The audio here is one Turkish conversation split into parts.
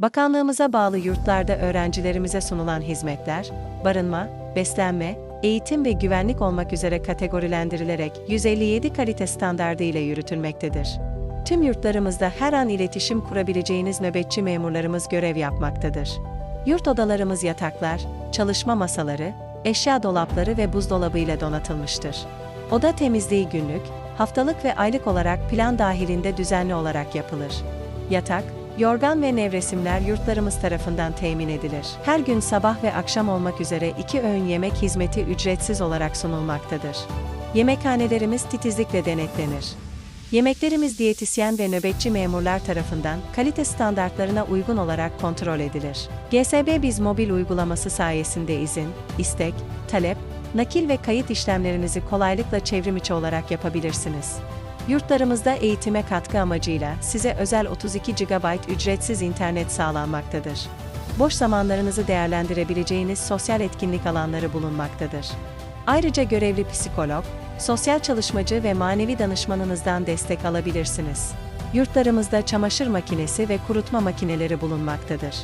Bakanlığımıza bağlı yurtlarda öğrencilerimize sunulan hizmetler, barınma, beslenme, eğitim ve güvenlik olmak üzere kategorilendirilerek 157 kalite standardı ile yürütülmektedir. Tüm yurtlarımızda her an iletişim kurabileceğiniz nöbetçi memurlarımız görev yapmaktadır. Yurt odalarımız yataklar, çalışma masaları, eşya dolapları ve buzdolabı ile donatılmıştır. Oda temizliği günlük, haftalık ve aylık olarak plan dahilinde düzenli olarak yapılır. Yatak, yorgan ve nevresimler yurtlarımız tarafından temin edilir. Her gün sabah ve akşam olmak üzere iki öğün yemek hizmeti ücretsiz olarak sunulmaktadır. Yemekhanelerimiz titizlikle denetlenir. Yemeklerimiz diyetisyen ve nöbetçi memurlar tarafından kalite standartlarına uygun olarak kontrol edilir. GSB Biz mobil uygulaması sayesinde izin, istek, talep, nakil ve kayıt işlemlerinizi kolaylıkla çevrimiçi olarak yapabilirsiniz. Yurtlarımızda eğitime katkı amacıyla size özel 32 GB ücretsiz internet sağlanmaktadır. Boş zamanlarınızı değerlendirebileceğiniz sosyal etkinlik alanları bulunmaktadır. Ayrıca görevli psikolog, sosyal çalışmacı ve manevi danışmanınızdan destek alabilirsiniz. Yurtlarımızda çamaşır makinesi ve kurutma makineleri bulunmaktadır.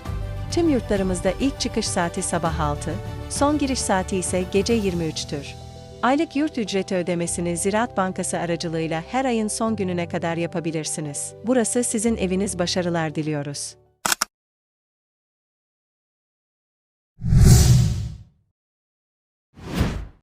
Tüm yurtlarımızda ilk çıkış saati sabah 6, son giriş saati ise gece 23'tür. Aylık yurt ücreti ödemesini Ziraat Bankası aracılığıyla her ayın son gününe kadar yapabilirsiniz. Burası sizin eviniz başarılar diliyoruz.